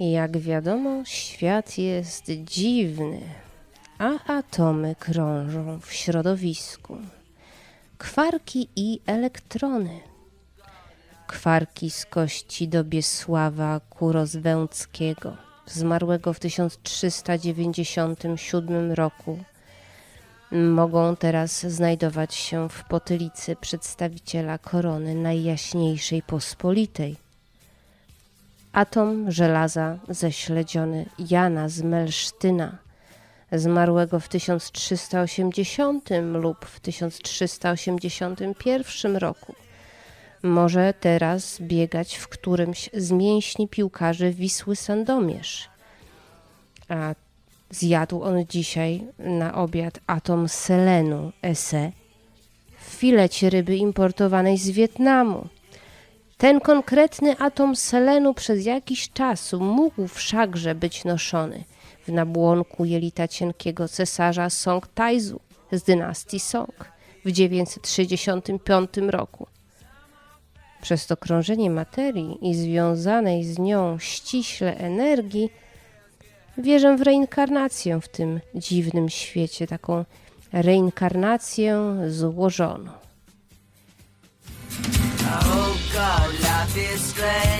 Jak wiadomo, świat jest dziwny, a atomy krążą w środowisku. Kwarki i elektrony. Kwarki z kości Dobiesława Kurozwęckiego, zmarłego w 1397 roku, mogą teraz znajdować się w potylicy przedstawiciela korony Najjaśniejszej Pospolitej. Atom żelaza ześledziony Jana z Melsztyna, zmarłego w 1380 lub w 1381 roku, może teraz biegać w którymś z mięśni piłkarzy Wisły Sandomierz. A zjadł on dzisiaj na obiad atom selenu SE w filecie ryby importowanej z Wietnamu. Ten konkretny atom selenu przez jakiś czas mógł wszakże być noszony w nabłonku jelita cienkiego cesarza Song Taizu z dynastii Song w 965 roku. Przez to krążenie materii i związanej z nią ściśle energii wierzę w reinkarnację w tym dziwnym świecie, taką reinkarnację złożoną. Oh This strange.